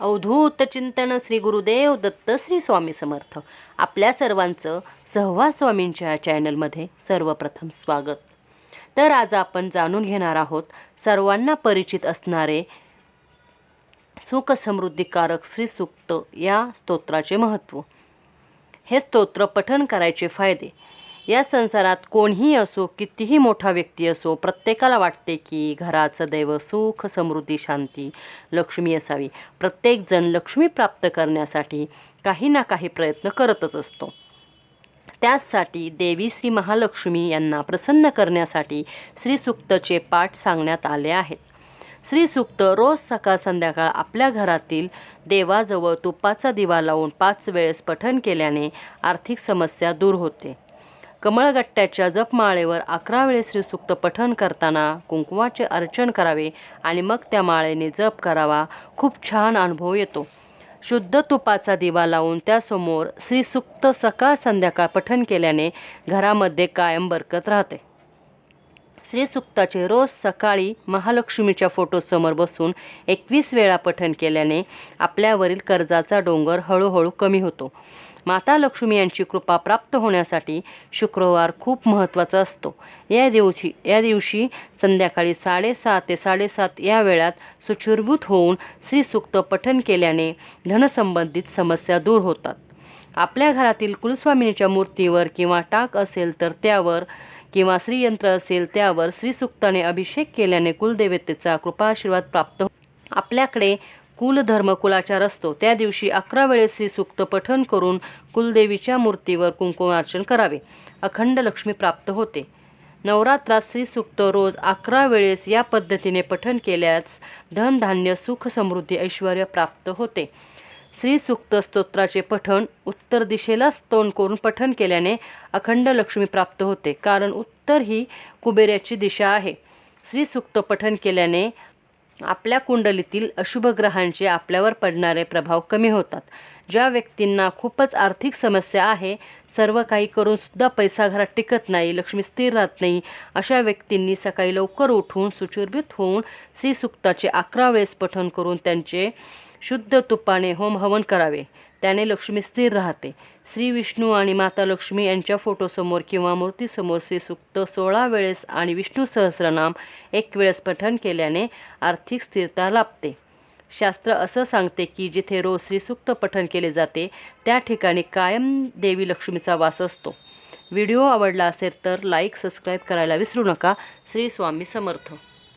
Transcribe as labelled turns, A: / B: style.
A: अवधूत चिंतन श्री गुरुदेव दत्त श्री स्वामी समर्थ. आपल्या सर्वांचं सहवा स्वामींच्या चॅनलमध्ये सर्वप्रथम स्वागत. तर आज आपण जाणून घेणार आहोत सर्वांना परिचित असणारे सुखसमृद्धिकारक श्री सुक्त या स्तोत्राचे महत्त्व. हे स्तोत्र पठन करायचे फायदे. या संसारात कोणीही असो कितीही मोठा व्यक्ती असो प्रत्येकाला वाटते की घराचं दैव सुख समृद्धी शांती लक्ष्मी असावी. प्रत्येकजण लक्ष्मी प्राप्त करण्यासाठी काही ना काही प्रयत्न करतच असतो. त्याचसाठी देवी श्री महालक्ष्मी यांना प्रसन्न करण्यासाठी श्रीसूक्तचे पाठ सांगण्यात आले आहेत. श्रीसूक्त रोज सकाळ संध्याकाळ आपल्या घरातील देवाजवळ तुपाचा दिवा लावून पाच वेळेस पठण केल्याने आर्थिक समस्या दूर होते. कमळगट्ट्याच्या जपमाळेवर अकरा वेळेस श्रीसूक्त पठण करताना कुंकुमाचे अर्चन करावे आणि मग त्या माळेने जप करावा. खूप छान अनुभव येतो. शुद्ध तुपाचा दिवा लावून त्यासमोर श्रीसूक्त सकाळ संध्याकाळ पठण केल्याने घरामध्ये कायम बरकत राहते. श्रीसूक्ताचे रोज सकाळी महालक्ष्मीच्या फोटोसमोर बसून एकवीस वेळा पठण केल्याने आपल्यावरील कर्जाचा डोंगर हळूहळू कमी होतो. माता लक्ष्मी यांची कृपा प्राप्त होण्यासाठी शुक्रवार खूप महत्त्वाचा असतो. या दिवशी या दिवशी संध्याकाळी साडेसहा ते साडेसात या वेळात सुशुरभूत होऊन श्रीसूक्त पठन केल्याने धनसंबंधित समस्या दूर होतात. आपल्या घरातील कुलस्वामिनीच्या मूर्तीवर किंवा टाक असेल तर त्यावर किंवा श्रीयंत्र असेल त्यावर श्रीसूक्ताने अभिषेक केल्याने कुलदेवतेचा कृपाशीर्वाद प्राप्त हो- आपल्याकडे कुलधर्म कुलाचार असतो. त्या दिवशी अकरा वेळेस श्रीसूक्त पठन करून कुलदेवीच्या मूर्तीवर कुंकुमार्चन करावे. अखंड लक्ष्मी प्राप्त होते. नवरात्रात श्रीसूक्त रोज अकरा वेळेस या पद्धतीने पठन केल्यास धनधान्य सुख समृद्धी ऐश्वर प्राप्त होते. श्रीसूक्त स्तोत्राचे पठण उत्तर दिशेलाच तोंड करून पठण केल्याने अखंड लक्ष्मी प्राप्त होते. कारण उत्तर ही कुबेऱ्याची दिशा आहे. श्रीसूक्त पठण केल्याने आपल्या कुंडलीतील अशुभ ग्रहांचे आपल्यावर पडणारे प्रभाव कमी होतात. ज्या व्यक्तींना खूपच आर्थिक समस्या आहे सर्व काही करून सुद्धा पैसा घरात टिकत नाही लक्ष्मी स्थिर राहत नाही अशा व्यक्तींनी सकाळी लवकर उठून सुचुर्भित होऊन श्रीसूक्ताचे अकरा वेळेस पठण करून त्यांचे शुद्ध तुपाने होम हवन करावे. त्याने लक्ष्मी स्थिर राहते. श्री विष्णू आणि माता लक्ष्मी यांच्या फोटोसमोर किंवा मूर्तीसमोर श्रीसूक्त सोळा वेळेस आणि विष्णू सहस्रनाम एक वेळेस पठण केल्याने आर्थिक स्थिरता लाभते. शास्त्र असं सांगते की जिथे रोज श्रीसूक्त पठण केले जाते त्या ठिकाणी कायम देवी लक्ष्मीचा वास असतो. व्हिडिओ आवडला असेल तर लाईक सबस्क्राईब करायला विसरू नका. श्री स्वामी समर्थ.